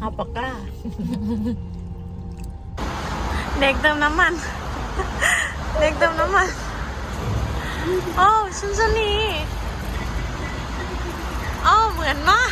เอาปก้า เด็กเติมน้ำมัน เด็กเติมน้ำมัน โอ้ชิมซานีโอ้เหมือนมาก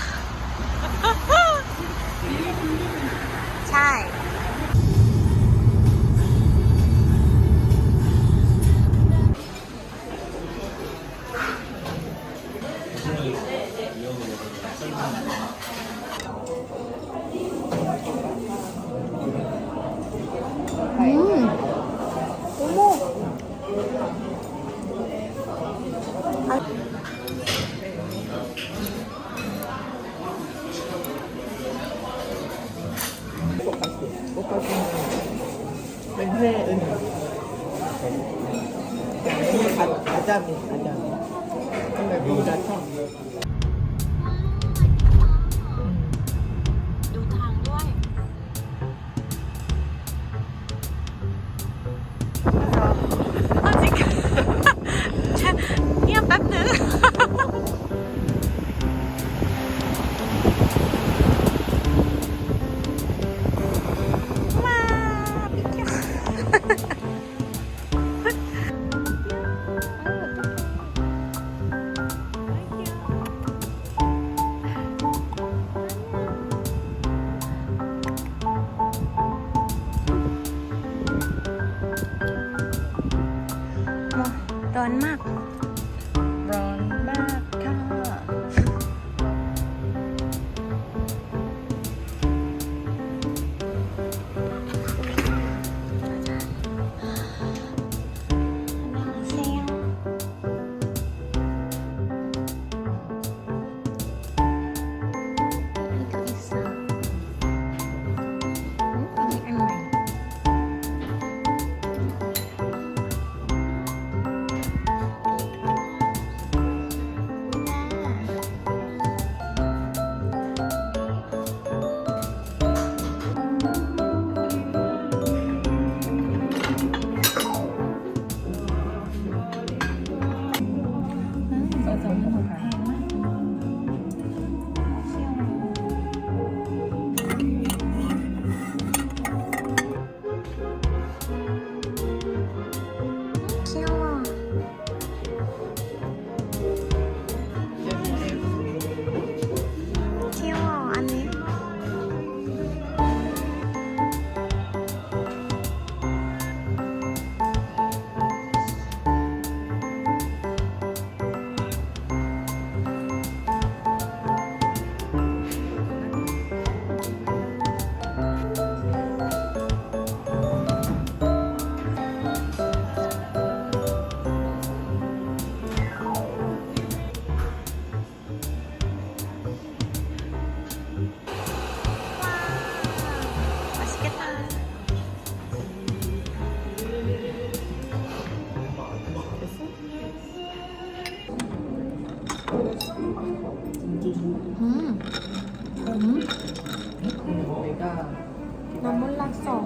นมมนลักสอง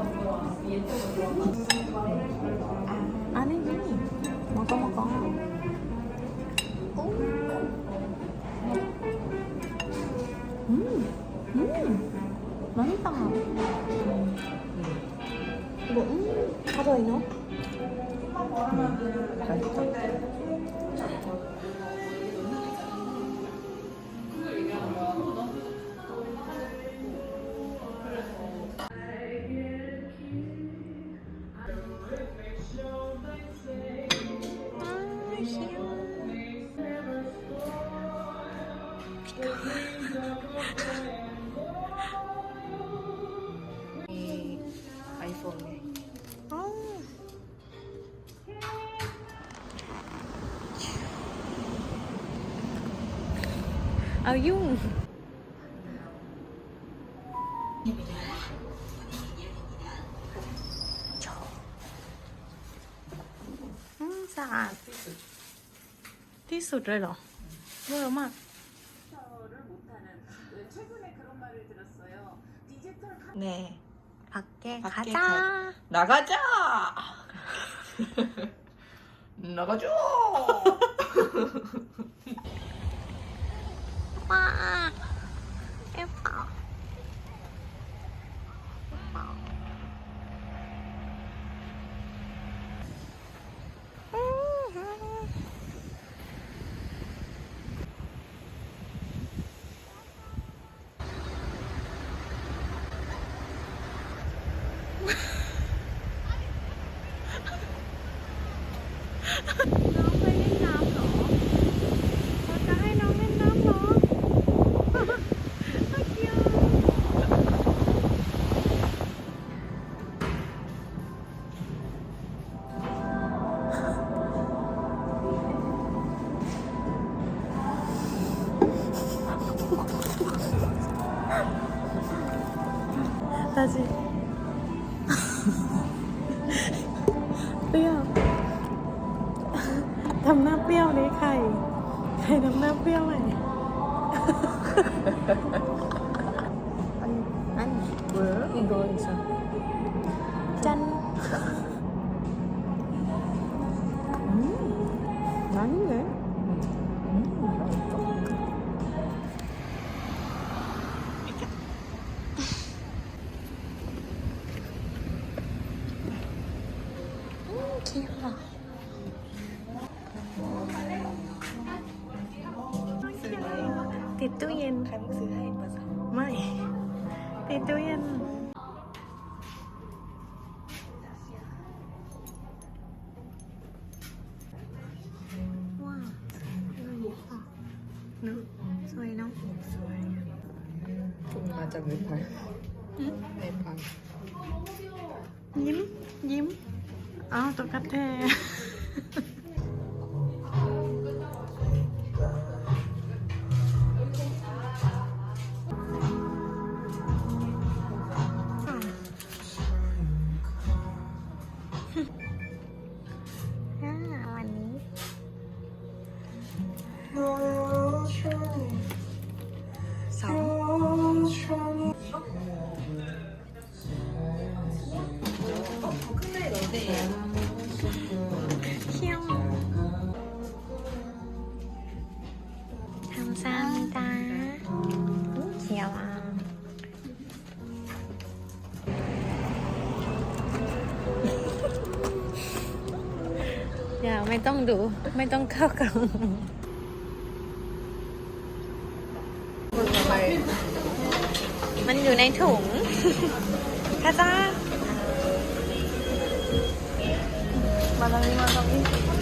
อะ 아, 용. 음, 싸. 티수를 넣어. 뭐야, 엄마? 네. 밖에, 밖에 가자. 가... 나가자. 나가죠. う。 사실 뼈 담나 뼈 내카이 카이 담나 뼈 아니 아니 왜? 이거 있어 짠 ติดตู้เย็นใคันซื้อให้ปะสไม่ ติดตู้เย็นว้าวเนาะสวยเนาะสวยคุณมาจากเว็บไซในพังยิ้ม ยิ้ม อ้าวตกกระแท ไม่ต้องดู ไม่ต้องเข้ากล่องมันอยู่ในถุงค่าจ้ามาตรงนี้มาตรงนี้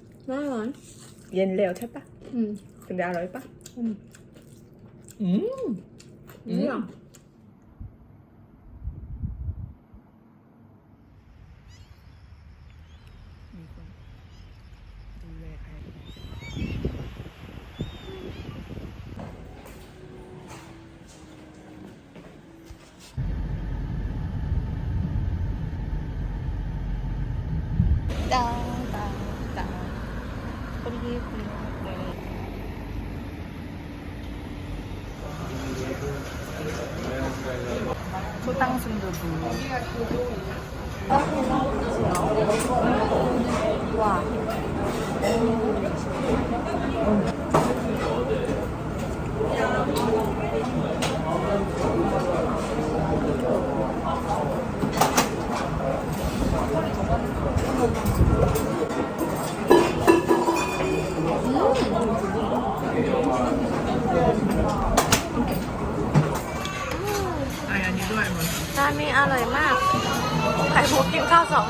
น่าร้อนเย็นเร็วใช่ปะอืมคุณด้อร่อยปะอืมอืมอืมดา 초당순두부 와.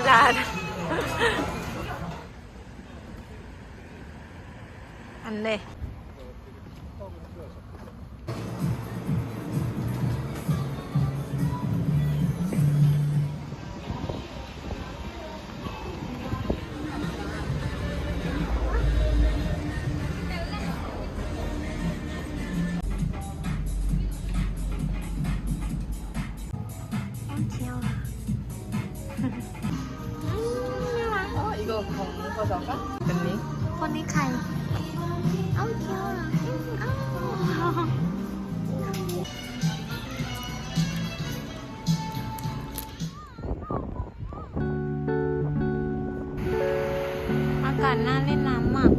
짠. 안 돼. คนนี้ คนนี้ใคร เอาเคียวเอาอากาศน่าเล่นน้ำมาก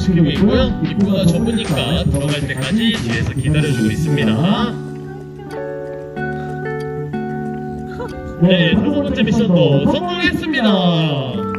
이동시키고 있고요. 입구가 좁으니까 들어갈 때까지 뒤에서 기다려주고 있습니다. 네, 다섯 번째 미션도 성공했습니다.